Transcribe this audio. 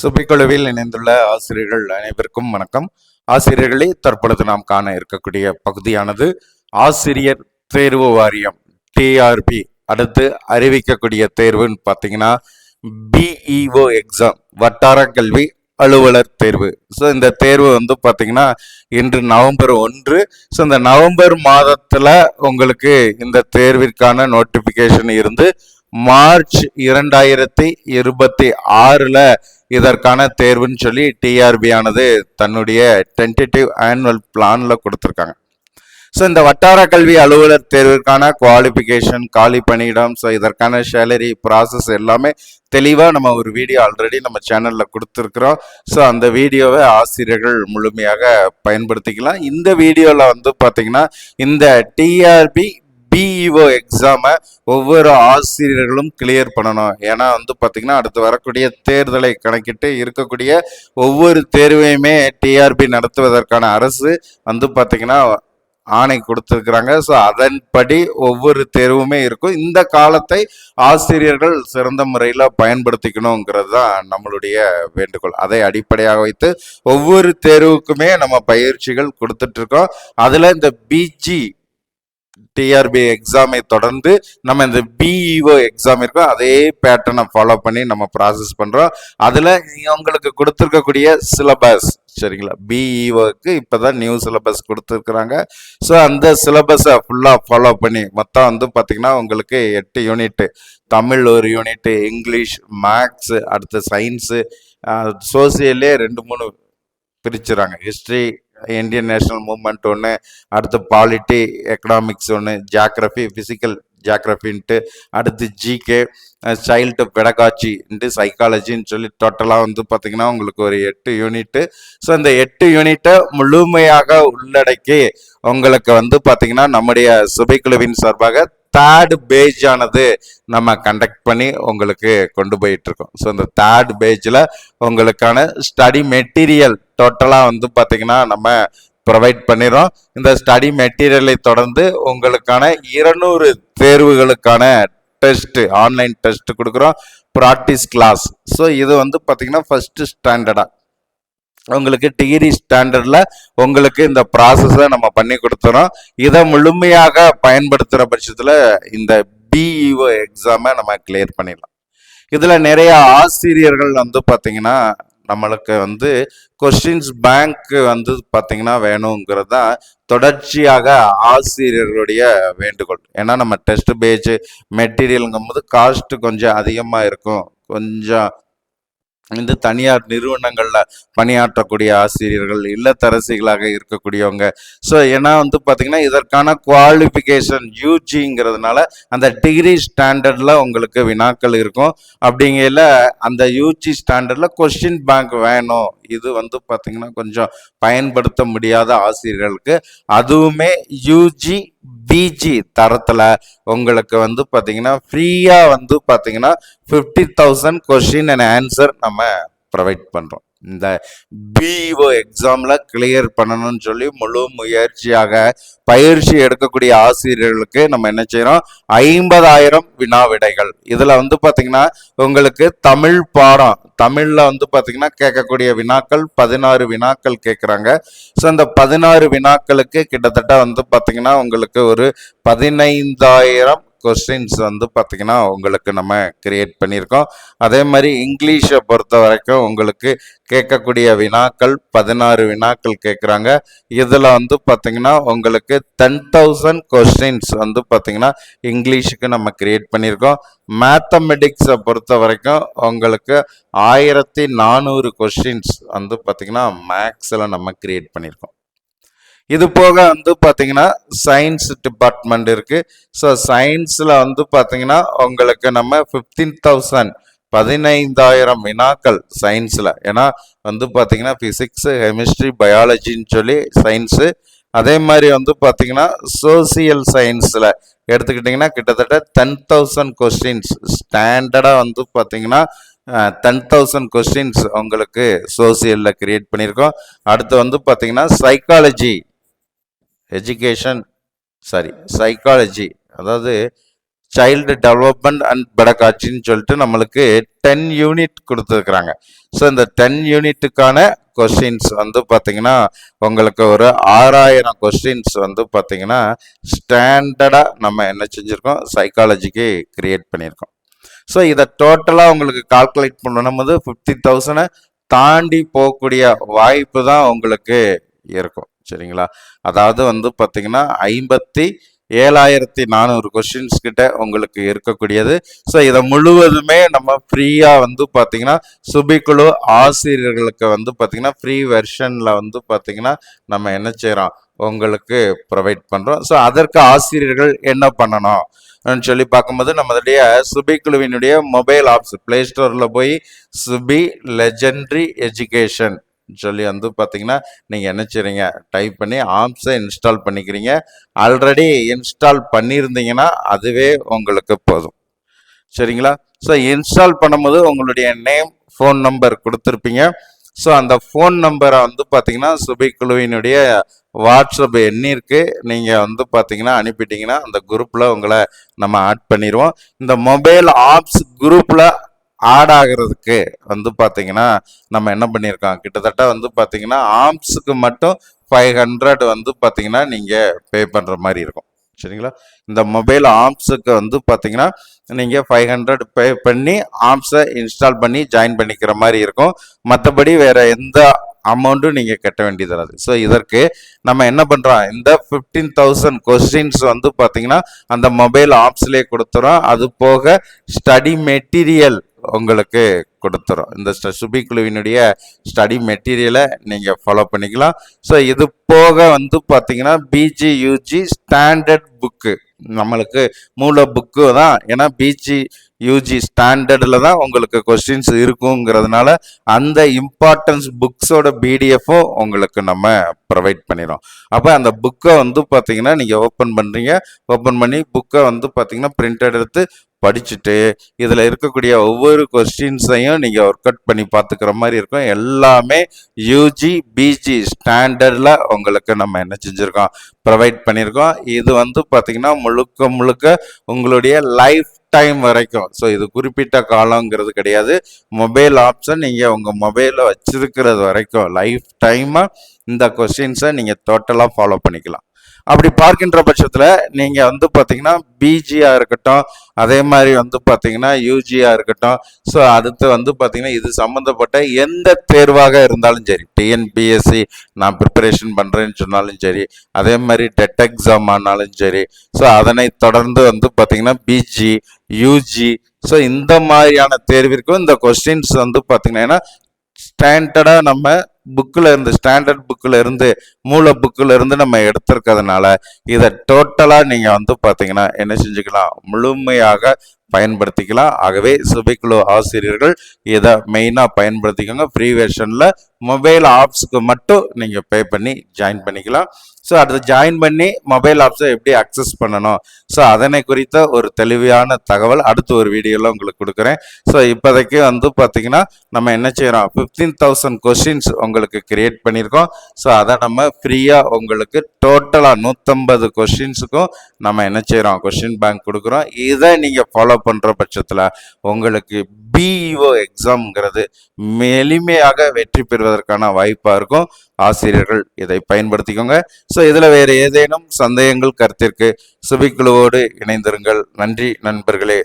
சுபிக்குழுவில் இணைந்துள்ள ஆசிரியர்கள் அனைவருக்கும் வணக்கம். ஆசிரியர்களே தற்பொழுது நாம் காண இருக்கக்கூடிய பகுதியானது ஆசிரியர் தேர்வு வாரியம் டிஆர்பி அடுத்து அறிவிக்கக்கூடிய தேர்வுன்னு பார்த்தீங்கன்னா பிஇஓ எக்ஸாம் வட்டார கல்வி அலுவலர் தேர்வு. ஸோ இந்த தேர்வு வந்து பார்த்தீங்கன்னா இன்று நவம்பர் ஒன்று. ஸோ இந்த நவம்பர் மாதத்தில் உங்களுக்கு இந்த தேர்விற்கான நோட்டிஃபிகேஷன் இருந்து மார்ச் இரண்டாயிரத்தி இருபத்தி ஆறில் இதற்கான தேர்வுன்னு சொல்லி டிஆர்பி ஆனது தன்னுடைய டென்டேட்டிவ் ஆனுவல் பிளானில் கொடுத்துருக்காங்க. ஸோ இந்த வட்டார கல்வி அலுவலர் தேர்விற்கான குவாலிஃபிகேஷன் காலி பணியிடம் ஸோ இதற்கான சேலரி ப்ராசஸ் எல்லாமே தெளிவாக நம்ம ஒரு வீடியோ ஆல்ரெடி நம்ம சேனலில் கொடுத்துருக்குறோம். ஸோ அந்த வீடியோவை ஆசிரியர்கள் முழுமையாக பயன்படுத்திக்கலாம். இந்த வீடியோவில் வந்து பார்த்திங்கன்னா இந்த டிஆர்பி பிஇஓ எக்ஸாமை ஒவ்வொரு ஆசிரியர்களும் கிளியர் பண்ணணும். ஏன்னா வந்து பார்த்திங்கன்னா அடுத்து வரக்கூடிய தேர்தலை கணக்கிட்டு இருக்கக்கூடிய ஒவ்வொரு தேர்வையுமே டிஆர்பி நடத்துவதற்கான அரசு வந்து பார்த்திங்கன்னா ஆணை கொடுத்துருக்குறாங்க. ஸோ அதன்படி ஒவ்வொரு தேர்வுமே இருக்கும். இந்த காலத்தை ஆசிரியர்கள் சிறந்த முறையில் பயன்படுத்திக்கணுங்கிறது தான் நம்மளுடைய வேண்டுகோள். அதை அடிப்படையாக வைத்து ஒவ்வொரு தேர்வுக்குமே நம்ம பயிற்சிகள் கொடுத்துட்ருக்கோம் அதில் இந்த பிஜி டிஆர்பி எக்ஸாமை தொடர்ந்து நம்ம இந்த பிஇஓ எக்ஸாம் இருக்கோம் அதே பேட்டர்னை ஃபாலோ பண்ணி நம்ம ப்ராசஸ் பண்ணுறோம் அதில் உங்களுக்கு கொடுத்துருக்கக்கூடிய சிலபஸ் சரிங்களா? பிஇஓக்கு இப்போ தான் நியூ சிலபஸ் கொடுத்துருக்குறாங்க. ஸோ அந்த சிலபஸை ஃபுல்லாக ஃபாலோ பண்ணி மொத்தம் வந்து பார்த்திங்கன்னா உங்களுக்கு எட்டு யூனிட்டு தமிழ் ஒரு யூனிட்டு இங்கிலீஷ் மேக்ஸு அடுத்து சயின்ஸு சோசியல்லே ரெண்டு மூணு பிரிச்சுறாங்க. ஹிஸ்ட்ரி இந்தியன் நேஷனல் மூவ்மெண்ட் ஒன்று அடுத்து பாலிட்டி எக்கனாமிக்ஸ் ஒன்று ஜாக்ரஃபி ஃபிசிக்கல் ஜாக்ரஃபின்ட்டு அடுத்து ஜிகே சைல்டு பெடகாச்சின்ட்டு சைக்காலஜின்னு சொல்லி டோட்டலாக வந்து பார்த்திங்கன்னா உங்களுக்கு ஒரு எட்டு யூனிட்டு ஸோ இந்த எட்டு யூனிட்டை முழுமையாக உள்ளடக்கி உங்களுக்கு வந்து பார்த்திங்கன்னா நம்முடைய சுபைக்குழுவின் சார்பாக தேர்டு பேஜ் ஆனது நம்ம கண்டக்ட் பண்ணி உங்களுக்கு கொண்டு போயிட்டு இருக்கோம் ஸோ இந்த தேர்ட் பேஜில் உங்களுக்கான ஸ்டடி மெட்டீரியல் டோட்டலாக வந்து பார்த்தீங்கன்னா நம்ம ப்ரொவைட் பண்ணிடுறோம். இந்த ஸ்டடி மெட்டீரியலை தொடர்ந்து உங்களுக்கான இருநூறு தேர்வுகளுக்கான டெஸ்ட்டு ஆன்லைன் டெஸ்ட் கொடுக்குறோம். ப்ராக்டிஸ் கிளாஸ் ஸோ இது வந்து பார்த்தீங்கன்னா ஃபஸ்ட்டு ஸ்டாண்டர்டாக உங்களுக்கு டிகிரி ஸ்டாண்டர்டில் உங்களுக்கு இந்த ப்ராசஸை நம்ம பண்ணி கொடுத்துறோம். இதை முழுமையாக பயன்படுத்துகிற பட்சத்தில் இந்த பிஇஓ எக்ஸாமை நம்ம கிளியர் பண்ணிடலாம். இதில் நிறைய ஆசிரியர்கள் வந்து பார்த்திங்கன்னா நம்மளுக்கு வந்து கொஸ்டின்ஸ் பேங்க் வந்து பார்த்தீங்கன்னா வேணுங்கிறது தான் தொடர்ச்சியாக ஆசிரியர்களுடைய வேண்டுகோள். ஏன்னா நம்ம டெஸ்ட் பேஜ் மெட்டீரியலுங்கும் போது காஸ்ட் கொஞ்சம் அதிகமாக இருக்கும். கொஞ்சம் இந்த தனியார் நிறுவனங்களில் பணியாற்றக்கூடிய ஆசிரியர்கள் இல்லத்தரசிகளாக இருக்கக்கூடியவங்க. ஸோ ஏன்னா வந்து பார்த்திங்கன்னா இதற்கான குவாலிஃபிகேஷன் யூஜிங்கிறதுனால அந்த டிகிரி ஸ்டாண்டர்டில் உங்களுக்கு வினாக்கள் இருக்கும். அப்படிங்கையில் அந்த யூஜி ஸ்டாண்டர்டில் கொஸ்டின் பேங்க் வேணும். இது வந்து பார்த்திங்கன்னா கொஞ்சம் பயன்படுத்த முடியாத ஆசிரியர்களுக்கு. அதுவுமே யூஜி பிஜி தரத்தில் உங்களுக்கு வந்து பார்த்தீங்கன்னா ஃப்ரீயாக வந்து பார்த்தீங்கன்னா fifty thousand question and answer நம்ம ப்ரொவைட் பண்ணுறோம் இந்த பிஇஓ எக்ஸாமில் கிளியர் பண்ணணும்னு சொல்லி முழு முயற்சியாக பயிற்சி எடுக்கக்கூடிய ஆசிரியர்களுக்கு நம்ம என்ன செய்கிறோம் ஐம்பதாயிரம் வினா விடைகள் இதில் வந்து பார்த்திங்கன்னா உங்களுக்கு தமிழ் பாடம் தமிழில் வந்து பார்த்தீங்கன்னா கேட்கக்கூடிய வினாக்கள் பதினாறு வினாக்கள் கேட்குறாங்க. ஸோ அந்த பதினாறு வினாக்களுக்கு கிட்டத்தட்ட வந்து பார்த்தீங்கன்னா உங்களுக்கு ஒரு பதினைந்தாயிரம் கொஸ்டின்ஸ் வந்து பார்த்தீங்கன்னா உங்களுக்கு நம்ம கிரியேட் பண்ணியிருக்கோம். அதே மாதிரி இங்கிலீஷை பொறுத்த வரைக்கும் உங்களுக்கு கேட்கக்கூடிய வினாக்கள் பதினாறு வினாக்கள் கேட்குறாங்க. இதில் வந்து பார்த்தீங்கன்னா உங்களுக்கு டென் தௌசண்ட் கொஸ்டின்ஸ் வந்து பார்த்தீங்கன்னா இங்கிலீஷுக்கு நம்ம கிரியேட் பண்ணியிருக்கோம். மேத்தமெட்டிக்ஸை பொறுத்த வரைக்கும் உங்களுக்கு ஆயிரத்தி நானூறு கொஸ்டின்ஸ் வந்து பார்த்தீங்கன்னா மேக்ஸில் நம்ம கிரியேட் பண்ணியிருக்கோம். இது போக வந்து பார்த்தீங்கன்னா சயின்ஸ் டிபார்ட்மெண்ட் இருக்குது ஸோ சயின்ஸில் வந்து பார்த்தீங்கன்னா உங்களுக்கு நம்ம ஃபிஃப்டீன் தௌசண்ட் பதினைந்தாயிரம் வினாக்கள் சயின்ஸில் ஏன்னா வந்து பார்த்தீங்கன்னா ஃபிசிக்ஸு கெமிஸ்ட்ரி பயாலஜின்னு சொல்லி சயின்ஸு அதே மாதிரி வந்து பார்த்தீங்கன்னா சோசியல் சயின்ஸில் எடுத்துக்கிட்டிங்கன்னா கிட்டத்தட்ட டென் தௌசண்ட் கொஸ்டின்ஸ் ஸ்டாண்டர்டாக வந்து பார்த்தீங்கன்னா டென் தௌசண்ட் கொஸ்டின்ஸ் உங்களுக்கு சோசியலில் கிரியேட் பண்ணியிருக்கோம். அடுத்து வந்து பார்த்தீங்கன்னா சைக்காலஜி எஜுகேஷன் சாரி சைக்காலஜி அதாவது சைல்டு டெவலப்மெண்ட் அண்ட் பெடகாட்சின்னு சொல்லிட்டு நம்மளுக்கு டென் யூனிட் கொடுத்துருக்குறாங்க. ஸோ இந்த டென் யூனிட்டுக்கான கொஸ்டின்ஸ் வந்து பார்த்தீங்கன்னா உங்களுக்கு ஒரு ஆறாயிரம் கொஸ்டின்ஸ் வந்து பார்த்தீங்கன்னா ஸ்டாண்டர்டாக நம்ம என்ன செஞ்சுருக்கோம்? சைக்காலஜிக்கு கிரியேட் பண்ணியிருக்கோம் ஸோ இதை டோட்டலாக உங்களுக்கு கால்குலேட் பண்ணும்போது ஃபிஃப்டி தௌசண்டை தாண்டி போகக்கூடிய வாய்ப்பு தான் உங்களுக்கு இருக்கும். சரிங்களா? அதாவது வந்து பார்த்தீங்கன்னா ஐம்பத்தி ஏழாயிரத்தி நானூறு கொஸ்டின்ஸ் கிட்ட உங்களுக்கு இருக்கக்கூடியது. ஸோ இதை முழுவதுமே நம்ம ஃப்ரீயாக வந்து பார்த்தீங்கன்னா சுபிக்குழு ஆசிரியர்களுக்கு வந்து பார்த்தீங்கன்னா ஃப்ரீ வெர்ஷனில் வந்து பார்த்தீங்கன்னா நம்ம என்ன செய்கிறோம் உங்களுக்கு ப்ரொவைட் பண்ணுறோம் ஸோ அதற்கு ஆசிரியர்கள் என்ன பண்ணணும்? சொல்லி பார்க்கும்போது நம்மளுடைய சுபி குழுவினுடைய மொபைல் ஆப்ஸ் ப்ளே ஸ்டோரில் போய் சுபி லெஜெண்ட்ரி எஜுகேஷன் சொல்லி வந்து பார்த்தீங்கன்னா நீங்கள் என்ன செய்கிறீங்க டைப் பண்ணி ஆப்ஸை இன்ஸ்டால் பண்ணிக்கிறீங்க. ஆல்ரெடி இன்ஸ்டால் பண்ணியிருந்தீங்கன்னா அதுவே உங்களுக்கு போதும். சரிங்களா? ஸோ இன்ஸ்டால் பண்ணும்போது உங்களுடைய நேம் ஃபோன் நம்பர் கொடுத்துருப்பீங்க. ஸோ அந்த ஃபோன் நம்பரை வந்து பார்த்தீங்கன்னா சுபை குழுவினுடைய வாட்ஸ்அப் எண்ணிற்கு நீங்கள் வந்து பார்த்தீங்கன்னா அனுப்பிட்டீங்கன்னா அந்த குரூப்பில் உங்களை நம்ம ஆட் பண்ணிடுவோம் இந்த மொபைல் ஆப்ஸ் குரூப்பில் ஆட் ஆகிறதுக்கு வந்து பார்த்தீங்கன்னா நம்ம என்ன பண்ணியிருக்கோம்? கிட்டத்தட்ட வந்து பார்த்தீங்கன்னா ஆம்ஸுக்கு மட்டும் ஃபைவ் ஹண்ட்ரட் வந்து பார்த்தீங்கன்னா நீங்கள் பே பண்ணுற மாதிரி இருக்கும். சரிங்களா? இந்த மொபைல் ஆம்ஸுக்கு வந்து பார்த்தீங்கன்னா நீங்கள் ஃபைவ் ஹண்ட்ரட் பே பண்ணி ஆம்ஸை இன்ஸ்டால் பண்ணி ஜாயின் பண்ணிக்கிற மாதிரி இருக்கும். மற்றபடி வேறு எந்த அமௌண்ட்டும் நீங்கள் கட்ட வேண்டியது ஸோ இதற்கு நம்ம என்ன பண்ணுறோம் இந்த ஃபிஃப்டீன் தௌசண்ட் கொஸ்டின்ஸ் வந்து பார்த்தீங்கன்னா அந்த மொபைல் ஆப்ஸ்லேயே கொடுத்துறோம். அது போக ஸ்டடி மெட்டீரியல் உங்களுக்கு கொடுத்துரும் இந்த சுபி குழுவினுடைய ஸ்டடி மெட்டீரியலை நீங்கள் ஃபாலோ பண்ணிக்கலாம். ஸோ இது போக வந்து பார்த்தீங்கன்னா பிஜி யூஜி ஸ்டாண்டர்ட் புக்கு நம்மளுக்கு மூல புக்கு தான். ஏன்னா பிஜி யூஜி ஸ்டாண்டர்டில் தான் உங்களுக்கு கொஸ்டின்ஸ் இருக்குங்கிறதுனால அந்த இம்பார்ட்டன்ஸ் புக்ஸோட பிடிஎஃப்பும் உங்களுக்கு நம்ம ப்ரொவைட் பண்ணிடுறோம். அப்போ அந்த புக்கை வந்து பார்த்தீங்கன்னா நீங்கள் ஓப்பன் பண்ணுறீங்க ஓப்பன் பண்ணி புக்கை வந்து பார்த்தீங்கன்னா பிரிண்ட் எடுத்து படிச்சுட்டு இதில் இருக்கக்கூடிய ஒவ்வொரு கொஸ்டின்ஸையும் நீங்கள் ஒர்க் அவுட் பண்ணி பார்த்துக்கிற மாதிரி இருக்கும். எல்லாமே யூஜி பிஜி ஸ்டாண்டர்டில் உங்களுக்கு நம்ம என்ன செஞ்சுருக்கோம்? ப்ரொவைட் பண்ணியிருக்கோம் இது வந்து பார்த்தீங்கன்னா முழுக்க முழுக்க உங்களுடைய லைஃப் டைம் வரைக்கும். ஸோ இது குறிப்பிட்ட காலங்கிறது கிடையாது. மொபைல் ஆப்ஷன் நீங்கள் உங்கள் மொபைலில் வச்சுருக்கிறது வரைக்கும். லைஃப் டைமாக இந்த கொஸ்டின்ஸை நீங்கள் டோட்டலாக ஃபாலோ பண்ணிக்கலாம். அப்படி பார்க்கின்ற பட்சத்தில் நீங்கள் வந்து பார்த்தீங்கன்னா பிஜியாக இருக்கட்டும் அதே மாதிரி வந்து பார்த்தீங்கன்னா யூஜியாக இருக்கட்டும் ஸோ அடுத்து வந்து பார்த்தீங்கன்னா இது சம்மந்தப்பட்ட எந்த தேர்வாக இருந்தாலும் சரி டிஎன்பிஎஸ்சி நான் ப்ரிப்பரேஷன் பண்ணுறேன்னு சொன்னாலும் சரி அதே மாதிரி டெட் எக்ஸாம் ஆனாலும் சரி ஸோ அதனை தொடர்ந்து வந்து பார்த்தீங்கன்னா பிஜி யூஜி ஸோ இந்த மாதிரியான தேர்விற்கும் இந்த கொஸ்டின்ஸ் வந்து பார்த்தீங்கன்னா ஸ்டாண்டர்டாக நம்ம புக்கில் இருந்து ஸ்டாண்டர்ட் புக்கில் இருந்து மூல புக்கில் இருந்து நம்ம எடுத்திருக்கிறதுனால இதை டோட்டலாக நீங்கள் வந்து பார்த்தீங்கன்னா என்ன செஞ்சுக்கலாம்? முழுமையாக பயன்படுத்திக்கலாம். ஆகவே சுபைக்குழு ஆசிரியர்கள் இதை மெயினாக பயன்படுத்திக்கோங்க. ஃப்ரீ வெர்ஷனில் மொபைல் ஆப்ஸுக்கு மட்டும் நீங்கள் பே பண்ணி ஜாயின் பண்ணிக்கலாம். ஸோ அடுத்து ஜாயின் பண்ணி மொபைல் ஆப்ஸை எப்படி அக்சஸ் பண்ணணும்? ஸோ அதனை குறித்த ஒரு தெளிவான தகவல் அடுத்த ஒரு வீடியோவில் உங்களுக்கு கொடுக்குறேன். ஸோ இப்போதைக்கு வந்து பார்த்தீங்கன்னா நம்ம என்ன செய்கிறோம் ஃபிஃப்டீன் தௌசண்ட் கொஸ்டின்ஸ் உங்களுக்கு கிரியேட் பண்ணியிருக்கோம். ஸோ அதை நம்ம ஃப்ரீயாக உங்களுக்கு டோட்டலாக நூற்றம்பது கொஷின்ஸுக்கும் நம்ம என்ன செய்கிறோம் கொஷின் பேங்க் கொடுக்குறோம். இதை நீங்கள் ஃபாலோ பண்ணுற பட்சத்தில் உங்களுக்கு பிஇஓ எக்ஸாம்ங்கிறது எளிமையாக வெற்றி பெறுவதற்கான வாய்ப்பாக இருக்கும். ஆசிரியர்கள் இதை பயன்படுத்திக்கோங்க. ஸோ இதில் வேறு ஏதேனும் சந்தேகங்கள் கருத்திற்கு சுபிக்குழுவோடு இணைந்திருங்கள். நன்றி நண்பர்களே.